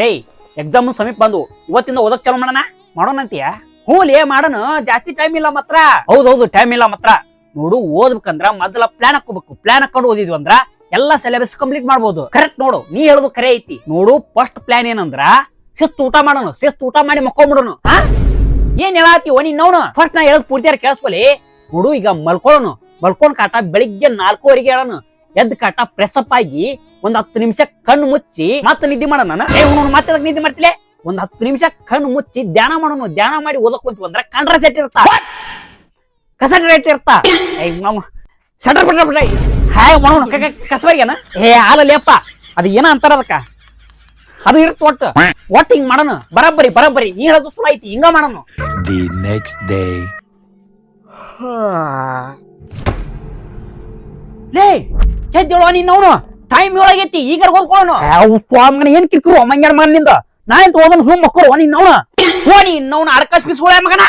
ಲೇ ಎಕ್ಸಾಮ್ ಸಮೀಪ ಬಂದು, ಇವತ್ತಿಂದ ಓದಕ್ ಚಾಲು ಮಾಡೋಣ? ಮಾಡೋಣ ಅಂತೀಯ? ಹ್ಞೂ ಲೇ, ಮಾಡೋಣ, ಜಾಸ್ತಿ ಟೈಮ್ ಇಲ್ಲ ಮಾತ್ರ. ಹೌದೌದು ಟೈಮ್ ಇಲ್ಲ ಮಾತ್ರ. ನೋಡು, ಓದ್ಬೇಕಂದ್ರ ಮೊದಲ ಪ್ಲಾನ್ ಹಾಕೋಬೇಕು ಪ್ಲಾನ್ ಹಾಕೊಂಡು ಓದಿದ್ವಿ ಅಂದ್ರ ಎಲ್ಲಾ ಸಿಲೆಬಸ್ ಕಂಪ್ಲೀಟ್ ಮಾಡ್ಬೋದು. ಕರೆಕ್ಟ್ ನೋಡು, ನೀ ಹೇಳುದು ಕರೆ ಐತಿ. ನೋಡು ಫಸ್ಟ್ ಪ್ಲಾನ್ ಏನಂದ್ರ, ಶಿಸ್ತು ಊಟ ಮಾಡೋಣ, ಶಿಸ್ತು ಊಟ ಮಾಡಿ ಮಕ್ಕೊಂಬಿಡೋಣ. ಏನ್ ಹೇಳತ್ತೀವ ನೀನ್ ನೋಡು. ಫಸ್ಟ್ ನಾ ಹೇಳದ್ ಪೂರ್ತಿಯಾರ ಕೇಳಿಸ್ಕೊಲಿ? ನೋಡು, ಈಗ ಮಲ್ಕೊಳ್ಳೋಣ. ಮಲ್ಕೊಂಡ್ ಕಾಟ ಬೆಳಿಗ್ಗೆ ನಾಲ್ಕೂವರೆಗೆ ಹೇಳೋಣ. ಎದ್ದ ಕಾಟ ಪ್ರೆಸ್ಅಪ್ ಆಗಿ ಒಂದ್ ಹತ್ತು ನಿಮಿಷ ಕಣ್ಣು ಮುಚ್ಚಿ ಮತ್ತೆ ನಿದ್ದೆ ಮಾಡೋಣ ನಾನು. ಏ ಮತ್ತೆ ಅದಕ್ಕೆ ನಿದ್ದೆ ಮಾಡ್ತಿಲೆ? ಒಂದ್ ಹತ್ತು ನಿಮಿಷ ಕಣ್ಣು ಮುಚ್ಚಿ ಧ್ಯಾನ ಮಾಡೋಣ ಧ್ಯಾನ ಮಾಡಿ ಓದಕ್ ಬಂದ್ರೆ ಕಣ್ರ ಕಂಡ್ರ ಸೆಟ್ ಇರ್ತಾ. ಕಸ ರೇಟ್ ಇರ್ತಾ. ಸಡರ್ ಬಿಟ್ರ ಬಿಟ್ರ ಹಾಯ್ ಮಾಡೋಣ ಕಸವಾಗ್ಯಾನ ಏ ಆಲಲ್ಲಿಯಪ್ಪ ಅದು ಏನ ಅಂತಾರ ಅದಕ್ಕ. ಅದು ಇರ್ತ ಒಟ್ಟು. ಒಟ್ಟು ಹಿಂಗ್ ಮಾಡೋಣ ಬರಬ್ಬರಿ ಬರಬ್ಬರಿ. ನೀ ಹೇಳೋದು ಚಲೋ ಐತಿ ಹಿಂಗ ಮಾಡೋಣ ದಿ ನೆಕ್ಸ್ಟ್ ಡೇ ಲೇ ಹೆದ್ದೇಳುವ ನೀನ್ ಅವನು ಟೈಮ್ ಏಳಾಗೈತಿ ಈಗ ಓದ್ಕೊಳ್ಳೋನು ಸ್ವಾಮಿ ಏನ್ ಕಿರ್ಕಿರು ಮಂಗ್ಯಾರ ಮಗನಿಂದ ನಾ ಎಂತ ಓದನು ಸುಮ್ ಮಕ್ಕಳು ನೀನ್ ಅವನ ಹೋ ನೀನ್ ಅವನ ಅರ್ಕಸ್ ಬಿಸ್ಕೊಳ ಮಗನ